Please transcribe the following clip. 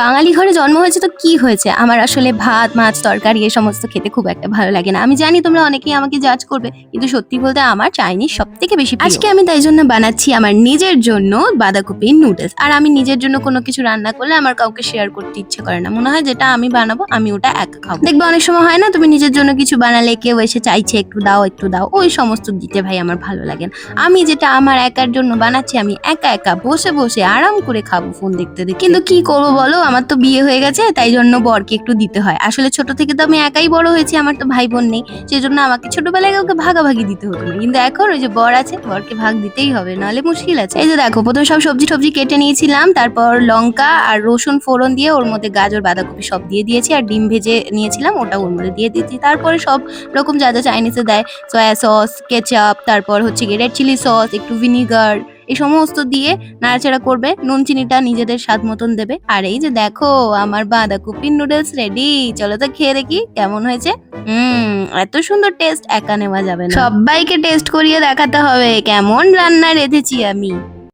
বাঙালি ঘরে জন্ম হয়েছে তো কি হয়েছে? আমার আসলে ভাত, মাছ, তরকারি এ সমস্ত খেতে খুব একটা ভালো লাগে না। আমি জানি তোমরা অনেকেই আমাকে জাজ করবে, কিন্তু সত্যি বলতে আমার চাইনিজ সব থেকে বেশি আজকে আমি তাই জন্য বানাচ্ছি আমার নিজের জন্য বাঁধাকপির নুডলস আর আমি নিজের জন্য কোনো কিছু রান্না করলে আমার কাউকে শেয়ার করতে ইচ্ছে করে না। মনে হয় যেটা আমি বানাবো, আমি ওটা একা খাব। দেখবে অনেক সময় হয় না, তুমি নিজের জন্য কিছু বানালে কেউ এসে চাইছে একটু দাও একটু দাও, ওই সমস্ত দিতে ভাই আমার ভালো লাগে না। আমি যেটা আমার একার জন্য বানাচ্ছি, আমি একা একা বসে বসে আরাম করে খাব ফোন দেখতে দেখতে। কিন্তু কি করব বলো? আমার তো বিয়ে হয়ে গেছে, তাই জন্য বরকে একটু দিতে হয়। আসলে ছোট থেকে তো আমি একাই বড় হয়েছি, আমার তো ভাই বোন নেই সেই জন্য আমাকে ছোটবেলায় কাউকে ভাগাভাগি দিতে হতো না। কিন্তু এখন ওই যে বর আছে, বরকে ভাগ দিতেই হবে, নাহলে মুশকিল আছে। এই যে দেখো, প্রথমে সব সবজি টবজি কেটে নিয়েছিলাম, তারপর লঙ্কা আর রসুন ফোড়ন দিয়ে ওর মধ্যে গাজর, বাঁধাকপি সব দিয়ে দিয়েছি, আর ডিম ভেজে নিয়েছিলাম ওটা ওর মধ্যে দিয়ে দিয়েছি। তারপরে সব রকম যা যা চাইনিজে দেয়, সয়া সস, কেচাপ, তারপর হচ্ছে গিয়ে রেড চিলি সস, একটু ভিনিগার এই সমস্ত দিয়ে নাড়াচাড়া করবে। নুন চিনিটা নিজেদের স্বাদ মতন দেবে। আর এই যে দেখো, আমার বাঁধাকপি নুডলস রেডি চলো তো খেয়ে দেখি কেমন হয়েছে। হুম, এত সুন্দর টেস্ট একা নেওয়া যাবে সবাইকে টেস্ট করিয়ে দেখাতে হবে। কেমন রান্না রেঁধেছি আমি।